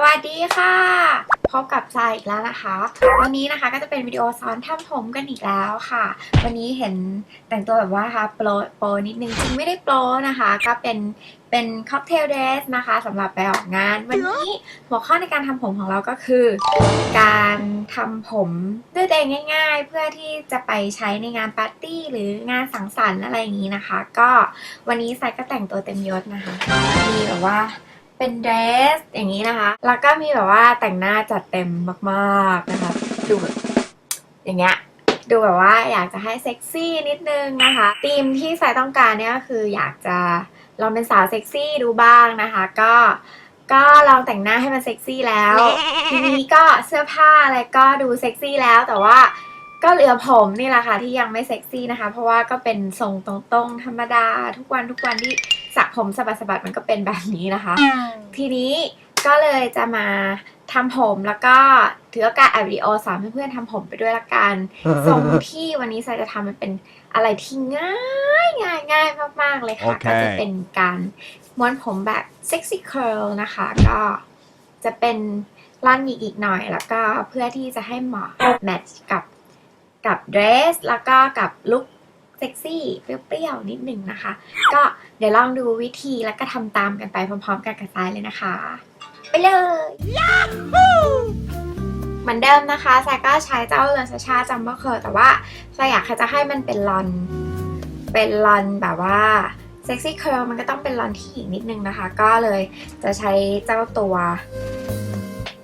วัสดีค่ะ พบกับทรายอีกแล้วนะคะ วันนี้นะคะก็จะเป็นวิดีโอสอนทำผมกันอีกแล้วค่ะ วันนี้เห็นแต่งตัวแบบว่าค่ะโปรโปรนิดนึงจริงไม่ได้โปรนะคะ ก็เป็นเป็นค็อกเทลเดรสนะคะสำหรับไปออกงาน วันนี้หัวข้อในการทำผมของเราก็คือ การทำผมด้วยตัวเองง่าย ๆ เพื่อที่จะไปใช้ในงานปาร์ตี้หรืองานสังสรรค์อะไรอย่างนี้นะคะ ก็วันนี้ทรายก็แต่งตัวเต็มยศนะคะมีแบบว่า เป็นเดรส อย่างนี้นะคะ แล้วก็มีแบบว่าแต่งหน้าจัดเต็มมากๆนะคะ ดูแบบอย่างเงี้ย ดูแบบว่าอยากจะให้เซ็กซี่นิดนึงนะคะธีมที่สายต้องการเนี่ยก็คืออยากจะลองเป็นสาวเซ็กซี่ดูบ้างนะคะ ก็ก็ลองแต่งหน้าให้มันเซ็กซี่แล้ว ทีนี้ก็เสื้อผ้าอะไรก็ดูเซ็กซี่แล้วแต่ว่าก็เหลือผมนี่แหละค่ะที่ยังไม่เซ็กซี่นะคะ เพราะว่าก็เป็นทรงตรงๆ ธรรมดาทุกวันทุกวันที่ ระผมสะบัดๆมันก็เป็นแบบนี้นะคะ ทีนี้ก็เลยจะมาทำผมแล้วก็ถือโอกาสอัดวิดีโอสอนเพื่อนๆทำผมไปด้วยละกันทรงที่วันนี้สายจะทำมันเป็นอะไรที่ง่ายง่ายง่ายมากๆเลยค่ะโอเคก็จะเป็นการม้วนผมแบบเซ็กซี่ curl นะคะ ก็จะเป็นร่อนหยิกอีกหน่อยแล้วก็เพื่อที่จะให้เหมาะแมทช์กับกับเดรส แล้วก็กับลุคเซ็กซี่เปรี้ยวๆนิดหนึ่งนะคะ ก็เดี๋ยวลองดูวิธีแล้วก็ทำตามกันไปพร้อมๆ กันกับซายเลยนะคะ ไปเลยเหมือนเดิมนะคะซายก็ใช้เจ้าเรือซาชาจัมเบอร์เคอร์แต่ว่าซายอยากจะให้มันเป็นลอน เป็นลอนแบบว่าเซ็กซี่เคิร์ลมันก็ต้องเป็นลอนที่หญิงนิดนึงนะคะ ก็เลยจะใช้เจ้าตัว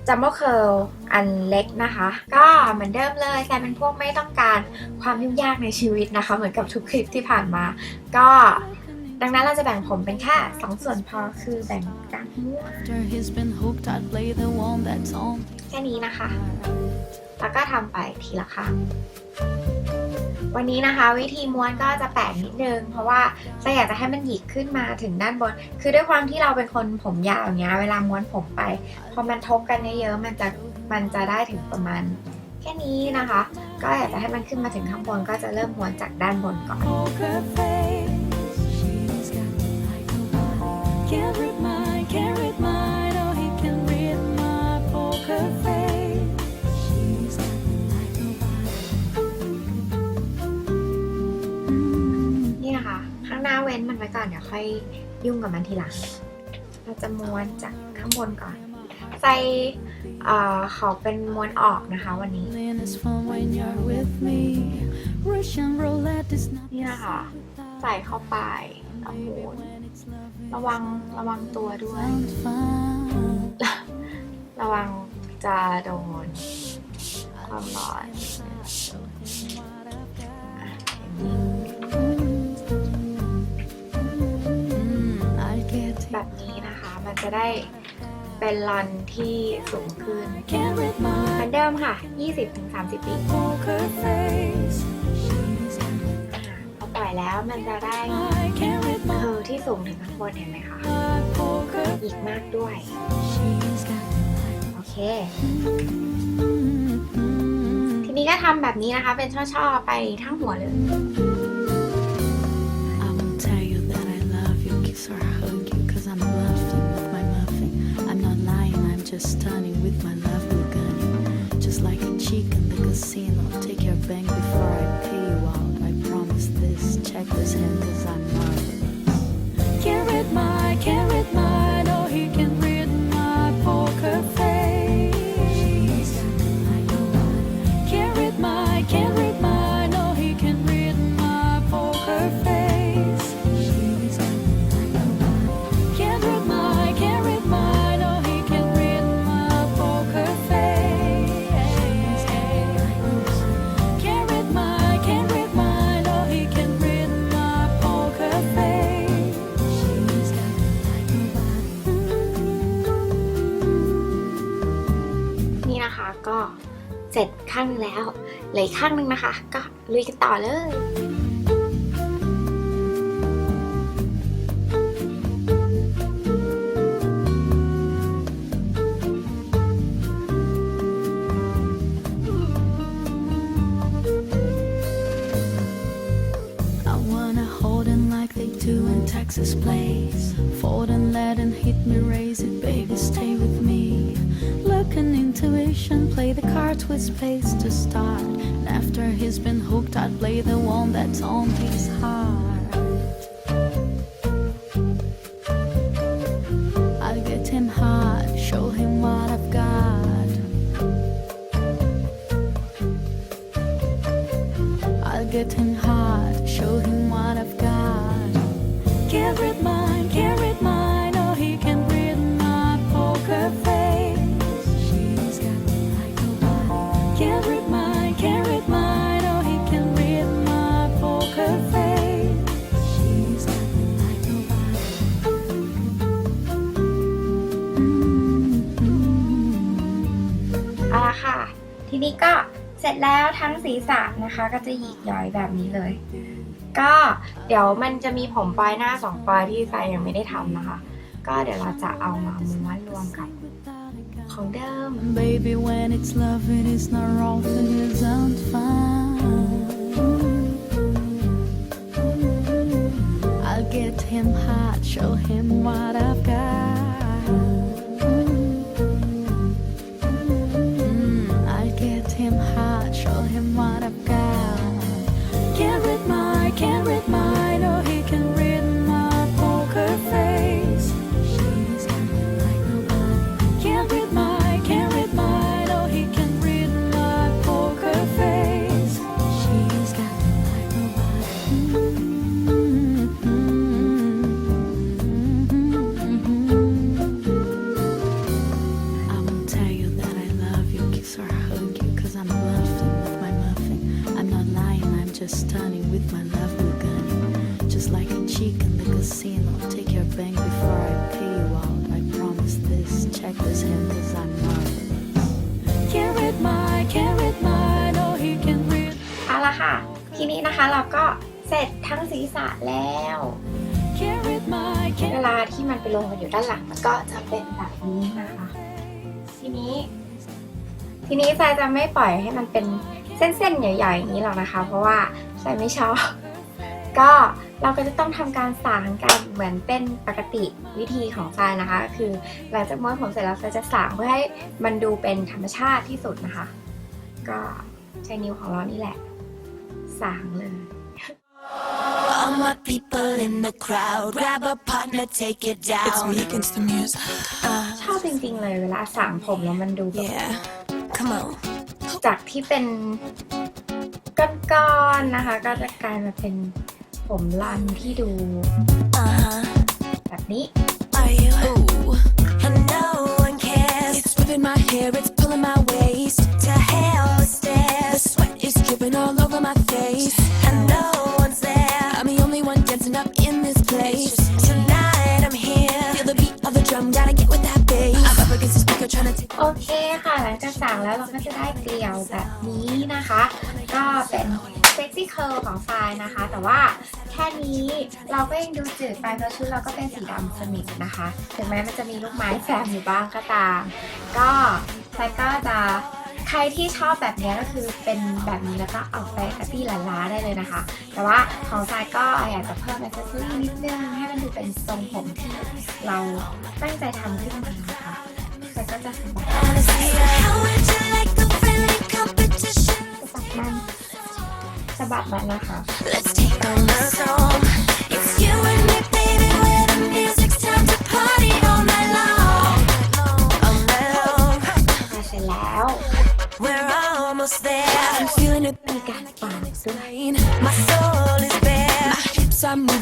จัมโบ้เคิร์ลอันเล็กนะคะ ก็เหมือนเดิมเลยแซมเป็นพวกไม่ต้องการความยุ่งยากในชีวิตนะคะ เหมือนกับทุกคลิปที่ผ่านมา ก็ดังนั้นเราจะแบ่งผมเป็นแค่สองส่วนพอคือแบ่งกลางหัว After he's been hooked, I'd play the one that's on. แค่นี้นะคะ แล้วก็ทำไปทีละข้าง วันนี้นะคะวิธีม้วนก็จะแปลกนิดนึง เพราะว่าจะอยากจะให้มันหยิกขึ้นมาถึงด้านบน คือด้วยความที่เราเป็นคนผมยาวอย่างเงี้ยเวลาม้วนผมไปพอมันทบกันเยอะๆมันจะมันจะได้ถึงประมาณแค่นี้นะคะ ก็อยากจะให้มันขึ้นมาถึงข้างบนก็จะเริ่มม้วนจากด้านบนก่อน Can't read mine, can't read ก่อนเดี๋ยวค่อยยุ่งกับมันทีหลัง เราจะม้วนจากข้างบนก่อน ใส่เขาเป็นม้วนออกนะคะวันนี้ นี่นะคะใส่เข้าไปแล้วม้วนระวังระวังตัวด้วย ระวังจะโดนความร้อน แบบนี้นะคะ มันจะได้เป็นลอนที่สูงขึ้น can't read เหมื my อนเดิมค่ะ 20-30ปี poker face. She's got พอปล่อยแล้วมันจะได้ I can't read เอ my อที่สูงถึงข้างบนเห็นไหมคะ poker. อีกมากด้วย She's got โอเค mm, ทีนี้ก็ทำแบบนี้นะคะ เป็นช่อๆไปทั้งหัวเลย just stunning with my love gunning. Just like a chick in the casino, take your bank before I pay you out. I promise this, check this hand, cause I'm ข้างนึงแล้วเหลืออกข้างนึงนะคะ ก็ลุยกันต่อเลย Texas plays. Fold and let him hit me, raise it, baby, stay. Play the cards with space to start. And after he's been hooked, I'd play the one that's on his heart. I'll get him hot, show him what I've got. I'll get him hot, show him what I've got. Can't read mine, นี้ก็เสร็จแล้วทั้งศีรษะนะคะก็จะหยิกย้อยแบบนี้เลย ก็เดี๋ยวมันจะมีผมปลายหน้าสองปลายที่ใส่ยังไม่ได้ทำนะคะ ก็เดี๋ยวเราจะเอามาม้วนรวมกับของเดิม Baby, when it's love, it is not wrong, it isn't fine. I'll get him hot, show him what I've got. Can't read mine, ละค่ะ ทีนี้นะคะเราก็เสร็จทั้งศีรษะแล้วเวลาที่มันไปลงกันอยู่ด้านหลังมันก็จะเป็นแบบนี้นะคะ ทีนี้ ทีนี้ทรายจะไม่ปล่อยให้มันเป็นเส้นๆใหญ่ๆอย่างนี้หรอกนะคะ เพราะว่าทรายไม่ชอบ ก็เราก็จะต้องทำการสางกันเหมือนเป็นปกติวิธีของทรายนะคะ คือหลังจากม้วนผมเสร็จแล้วทราจะสางเพื่อให้มันดูเป็นธรรมชาติที่สุดนะคะ ก็ใช้นิ้วของเรานี่แหละ สางเลย All my people in the crowd, grab a partner, take it down. It's me against the music. ชอบจริงๆเลยเวลาสางผมแล้วมันดูแบบ Yeah, come on. จากที่เป็นก้อนๆนะคะ ก็จะกลายมาเป็นผมลันที่ดู Uh huh. แบบนี้ Are you? Ooh, and no one cares. It's whipping my hair, it's pulling my waist. To hell with stairs. The sweat is dripping all over my face, and no one's there. I'm the only one dancing up in this place. Tonight I'm here. Feel the beat of the drum, gotta get with that bass. I'm up against the speaker trying to take. โอเคค่ะ หลังจากสางแล้วเราก็จะได้เกลียวแบบนี้นะคะ ก็เป็นเซ็กซี่เคิร์ลของทรายนะคะ แต่ว่าแค่นี้เราก็ยังดูจืดไปเพราะชุดเราก็เป็นสีดำสนิทนะคะ ถึงแม้มันจะมีลูกไม้แซมอยู่บ้างก็ตาม ก็ทรายก็จะ ใครที่ชอบแบบนี้ก็คือเป็นแบบนี้แล้วก็เอาไปกระตี้หลาๆได้เลยนะคะ แต่ว่าของทรายก็อยากจะเพิ่มอ c เซสซอรี่นิดนึงให้มันดูเป็นทรงผมที่เราตั้งใจทำขึ้นมานะคะทรายก็จะสบัดสะบัดมันนะคะ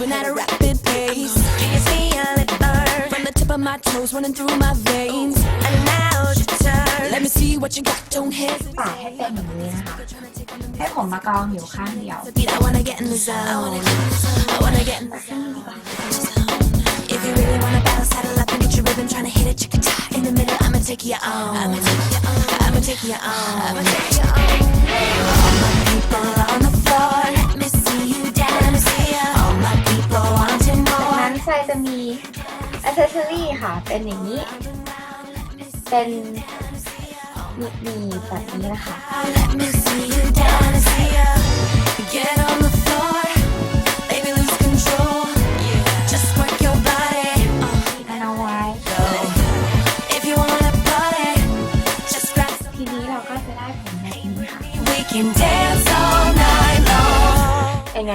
moving at a rapid pace. Can you feel it burn? From the tip of my toes running through my veins. And now's your turn. Let me see what you got. Don't hesitate. ปาดให้เป็นอย่างนี้นะคะ ให้ผมมากองอยู่ข้างเดียว Beat, I wanna get in the zone. I wanna get, I wanna get in the ซึ่งดีกว่า If you really wanna battle, saddle up and get your rhythm. Tryna hit it, chicka In the middle, I'ma take you on. I'ma take you on. I'ma take you on. I'ma take you on. เซสซอรี่ค่ะ เป็นอย่างนี้ เป็นมีมีแบบนี้นะคะ Let me see you dance. Let me see ya. Get on the floor, baby, lose control. Just work your body. Uh, อันเอาไว้ If you wanna party, just grab ทีนี้ can dance all night long. เป็นไง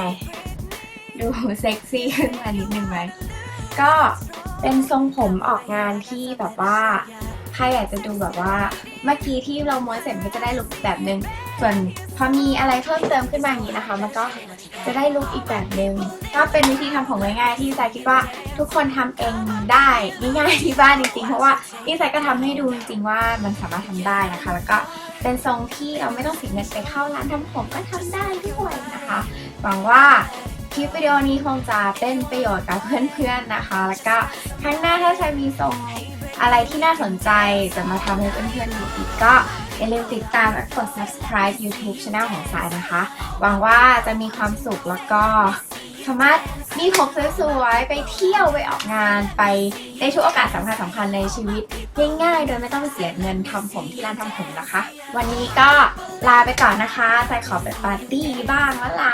ดูเซ็กซี่ขึ้นมานิดนึงไหมก็ เป็นทรงผมออกงานที่แบบว่าใครอยากจะดูแบบว่าเมื่อกี้ที่เราม้วนเสร็จก็จะได้ลุคอีกแบบนึง ส่วนพอมีอะไรเพิ่มเติมขึ้นมาอย่างนี้นะคะ มันก็จะได้ลุคอีกแบบนึงก็เป็นวิธีทำผมง่ายๆที่ดีไซน์คิดว่าทุกคนทำเองได้ง่ายๆที่บ้านจริงๆ เพราะว่าดีไซน์ก็ทำให้ดูจริงๆว่ามันสามารถทำได้นะคะ แล้วก็เป็นทรงที่เราไม่ต้องเสียเงินไปเข้าร้านทำผมก็ทำได้ด้วยนะคะหวังว่า คลิปวิดีโอนี้คงจะเป็นประโยชน์กับเพื่อนๆนะคะ แล้วก็ครั้งหน้าถ้าใครมีทรงอะไรที่น่าสนใจจะมาทำให้เพื่อนๆดูอีกก็อย่าลืมติดตามและกด subscribe YouTube Channel ของสายนะคะ หวังว่าจะมีความสุขแล้วก็สามารถมีผมสวยๆไปเที่ยวไปออกงานไปในทุกโอกาสสำคัญสำคัญๆในชีวิต ง่ายๆ โดยไม่ต้องเสียเงินทำผมที่ร้านทำผมนะคะ วันนี้ก็ลาไปก่อนนะคะใจขอไปปาร์ตี้บ้างแล้วล่ะ